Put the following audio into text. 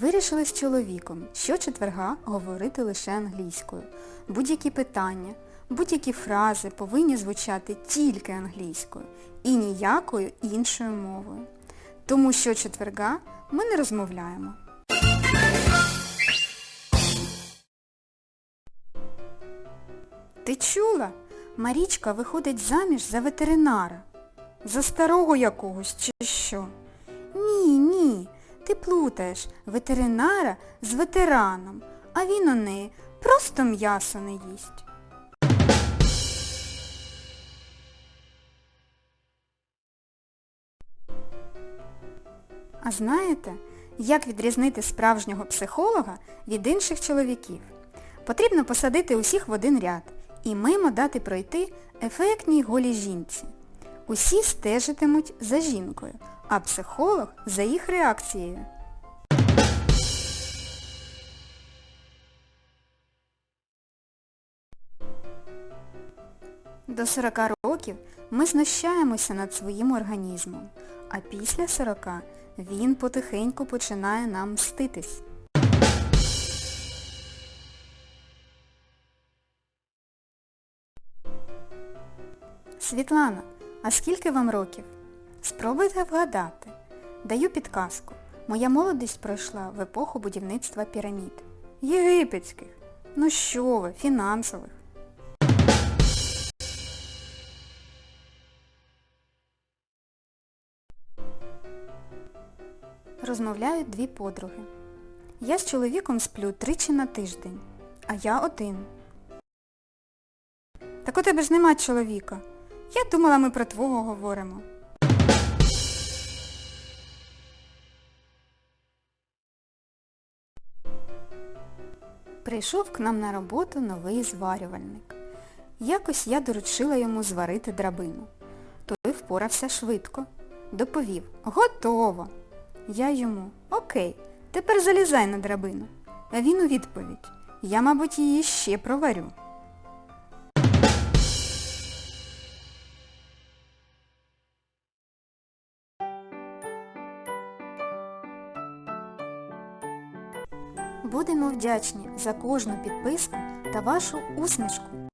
Вирішили з чоловіком щочетверга говорити лише англійською. Будь-які питання, будь-які фрази повинні звучати тільки англійською і ніякою іншою мовою. Тому щочетверга ми не розмовляємо. Ти чула? Марічка виходить заміж за ветеринара. За старого якогось чи що? Ні, ні, ти плутаєш ветеринара з ветераном, а він у неї просто м'ясо не їсть. А знаєте, як відрізнити справжнього психолога від інших чоловіків? Потрібно посадити усіх в один ряд і мимо дати пройти ефектній голій жінці. Усі стежитимуть за жінкою, а психолог за їх реакцією. До 40 років ми знущаємося над своїм організмом, а після 40 він потихеньку починає нам мститись. Світлана, а скільки вам років? Спробуйте вгадати. Даю підказку. Моя молодість пройшла в епоху будівництва пірамід. Єгипетських. Ну що ви, фінансових. Розмовляють дві подруги. Я з чоловіком сплю тричі на тиждень, а я один. Так у тебе ж нема чоловіка. Я думала, ми про твого говоримо. Прийшов к нам на роботу новий зварювальник. Якось я доручила йому зварити драбину. Той впорався швидко. Доповів Готово. Я йому Окей, тепер залізай на драбину. А він у відповідь Я, мабуть, її ще проварю. Будемо вдячні за кожну підписку та вашу усмішку.